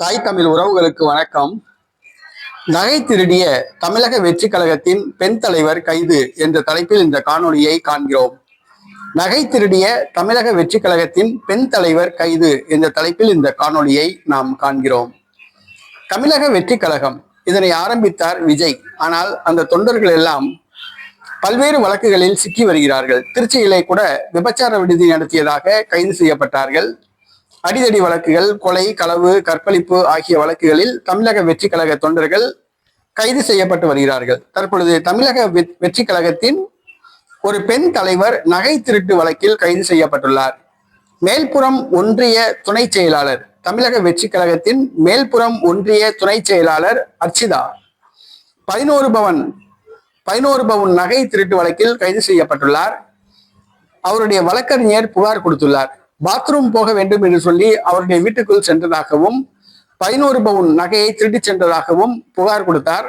தாய் தமிழ் உறவுகளுக்கு வணக்கம். நகை திருடிய தமிழக வெற்றி கழகத்தின் பெண் தலைவர் கைது என்ற தலைப்பில் இந்த காணொளியை காண்கிறோம். நகை திருடிய தமிழக வெற்றி கழகத்தின் பெண் தலைவர் கைது என்ற தலைப்பில் இந்த காணொளியை நாம் காண்கிறோம். தமிழக வெற்றி கழகம் இதனை ஆரம்பித்தார் விஜய். ஆனால் அந்த தொண்டர்கள் எல்லாம் பல்வேறு வழக்குகளில் சிக்கி வருகிறார்கள். திருச்சியிலே கூட விபச்சார விடுதி நடத்தியதாக கைது செய்யப்பட்டார்கள். அடிதடி வழக்குகள் கொலை களவு கற்பழிப்பு ஆகிய வழக்குகளில் தமிழக வெற்றி கழக தொண்டர்கள் கைது செய்யப்பட்டு வருகிறார்கள். தற்பொழுது தமிழக வெற்றி கழகத்தின் ஒரு பெண் தலைவர் நகை திருட்டு வழக்கில் கைது செய்யப்பட்டுள்ளார். மேல்புறம் ஒன்றிய துணை செயலாளர் தமிழக வெற்றி கழகத்தின் மேல்புறம் ஒன்றிய துணை செயலாளர் அர்ச்சிதா பதினோரு பவன் பதினோரு பவுன் நகை திருட்டு வழக்கில் கைது செய்யப்பட்டுள்ளார். அவருடைய வழக்கறிஞர் புகார் கொடுத்துள்ளார். பாத்ரூம் போக வேண்டும் என்று சொல்லி அவருடைய வீட்டுக்குள் சென்றதாகவும் பதினோரு பவுன் நகையை திருடிச் சென்றதாகவும் புகார் கொடுத்தார்.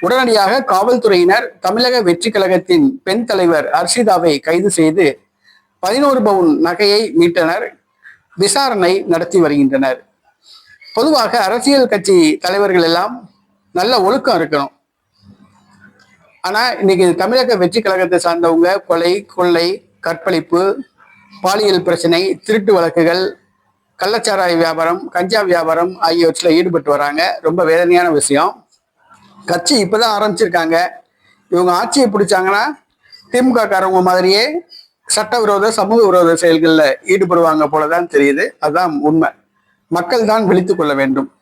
உடனடியாக காவல்துறையினர் தமிழக வெற்றி கழகத்தின் பெண் தலைவர் அர்ஷிதாவை கைது செய்து பதினோரு பவுன் நகையை மீட்டனர். விசாரணை நடத்தி வருகின்றனர். பொதுவாக அரசியல் கட்சி தலைவர்கள் எல்லாம் நல்ல ஒழுக்கம் இருக்கணும். ஆனா இன்னைக்கு தமிழக வெற்றி கழகத்தை சார்ந்தவங்க கொலை கொள்ளை கற்பழிப்பு பாலியல் பிரச்சனை திருட்டு வழக்குகள் கள்ளச்சாராய வியாபாரம் கஞ்சா வியாபாரம் ஆகியவற்றில் ஈடுபட்டு வராங்க. ரொம்ப வேதனையான விஷயம். கட்சி இப்பதான் ஆரம்பிச்சிருக்காங்க. இவங்க ஆட்சியை பிடிச்சாங்கன்னா திமுக காரவங்க மாதிரியே சட்டவிரோத சமூக விரோத செயல்களில் ஈடுபடுவாங்க போலதான் தெரியுது. அதுதான் உண்மை. மக்கள் தான் விழித்து கொள்ள வேண்டும்.